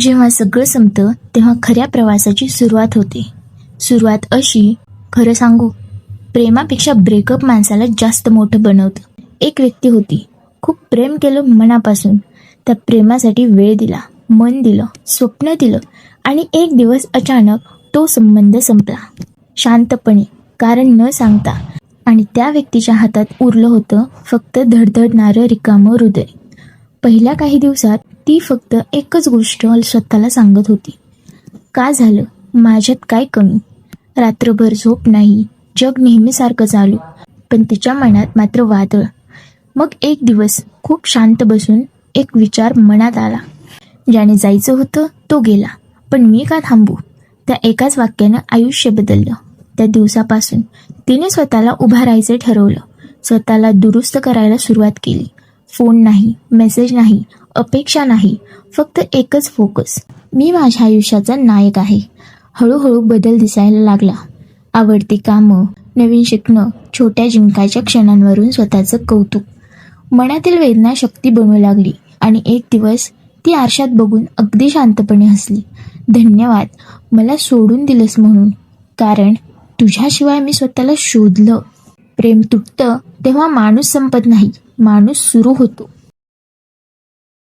जेव्हा सगळं संपतं तेव्हा खऱ्या प्रवासाची सुरुवात होते. सुरुवात अशी खरं सांगू प्रेमापेक्षा ब्रेकअप माणसाला जास्त मोठं बनवतं. एक व्यक्ती होती. खूप प्रेम केलं मनापासून. त्या प्रेमासाठी वेळ दिला मन दिलं स्वप्न दिलं आणि एक दिवस अचानक तो संबंध संपला. शांतपणे कारण न सांगता. आणि त्या व्यक्तीच्या हातात उरलं होतं फक्त धडधडणारं रिकामं हृदय. पहिल्या काही दिवसात ती फक्त एकच गोष्ट स्वतःला सांगत होती. का झालं? माझ्यात काय कमी? रात्रभर झोप नाही जग नेहमीसारखं चालू पण तिच्या मनात मात्र वादळ. मग एक दिवस खूप शांत बसून एक विचार मनात आला. ज्याने जायचं होतं तो गेला पण मी का थांबू? त्या एकाच वाक्यानं आयुष्य बदललं. त्या दिवसापासून तिने स्वतःला उभा राहायचं ठरवलं. स्वतःला दुरुस्त करायला सुरुवात केली. फोन नाही मेसेज नाही अपेक्षा नाही. फक्त एकच फोकस मी माझ्या आयुष्याचा नायक आहे. हळूहळू बदल दिसायला लागला. आवडती कामं नवीन शिकणं छोट्या जिंकायच्या क्षणांवरून स्वतःचं कौतुक. मनातील वेदना शक्ती बनवू लागली आणि एक दिवस ती आरशात बघून अगदी शांतपणे हसली. धन्यवाद. मला सोडून दिलंस म्हणून. कारण तुझ्याशिवाय मी स्वतःला शोधलं. प्रेम तुटतं तेव्हा माणूस संपत नाही. माणूस सुरू होतो.